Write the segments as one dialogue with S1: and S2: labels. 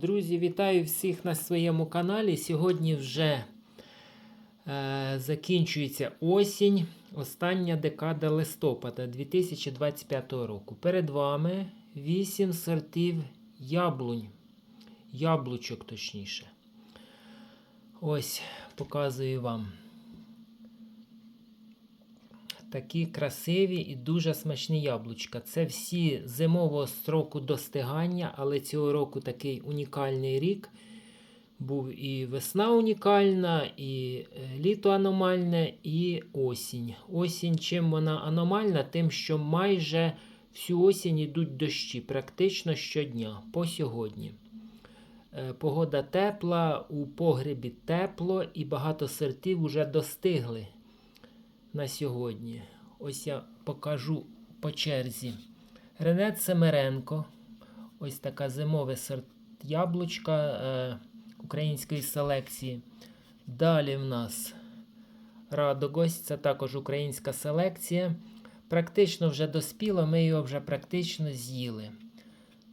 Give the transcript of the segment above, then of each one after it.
S1: Друзі, вітаю всіх на своєму каналі. Сьогодні вже е, закінчується осінь, остання декада листопада 2025 року. Перед вами 8 сортів яблунь, яблучок точніше. Ось показую вам. Такі красиві і дуже смачні яблучка. Це всі зимового строку достигання, але цього року такий унікальний рік. Був і весна унікальна, і е, літо аномальне, і осінь. Осінь, чим вона аномальна, тим, що майже всю осінь йдуть дощі, практично щодня по сьогодні. Е, Погода тепла, у погребі тепло, і багато сортів вже достигли на сьогодні. Ось я покажу по черзі. Ренет Семеренко. Ось така зимове сорт яблучка е, української селекції. Далі в нас Радогость, це також українська селекція. Практично вже доспіло, ми його вже практично з'їли.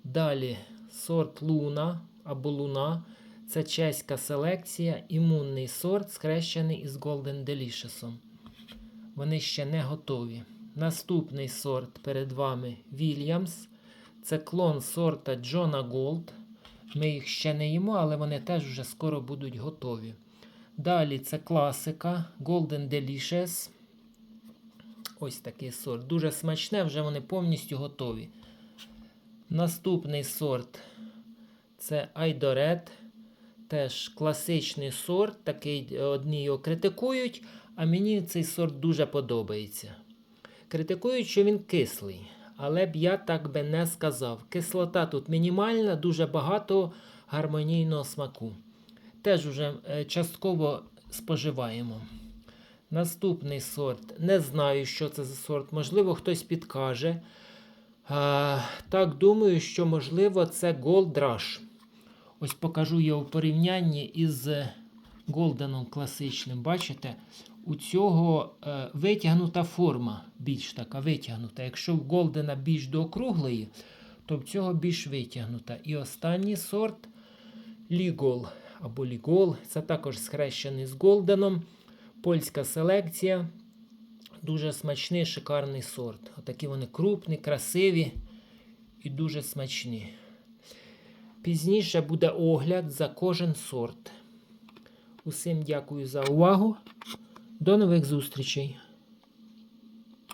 S1: Далі сорт Луна або Луна. Це чеська селекція, імунний сорт, схрещений із Golden Delicious. Вони ще не готові. Наступний сорт перед вами Вільямс. Це клон сорта Джона Голд. Ми їх ще не їмо, але вони теж вже скоро будуть готові. Далі це класика Golden Delicious. Ось такий сорт. Дуже смачне, вже вони повністю готові. Наступний сорт це Айдорет. Теж класичний сорт. Такий е, одні його критикують, а мені цей сорт дуже подобається. Критикують, що він кислий, але б я так би не сказав. Кислота тут мінімальна, дуже багато гармонійного смаку. Теж вже е, частково споживаємо. Наступний сорт. Не знаю, що це за сорт. Можливо, хтось підкаже. А, так, думаю, що можливо це Gold Rush. Ось покажу його в порівнянні із Голденом класичним. Бачите, у цього е, витягнута форма, більш така витягнута. Якщо в Голдена більш до округлої, то в цього більш витягнута. І останній сорт Лігол або Лігол. Це також схрещений з Голденом. Польська селекція. Дуже смачний, шикарний сорт. Отакі вони крупні, красиві і дуже смачні. Пізніше буде огляд за кожен сорт. Усім дякую за увагу. До нових зустрічей!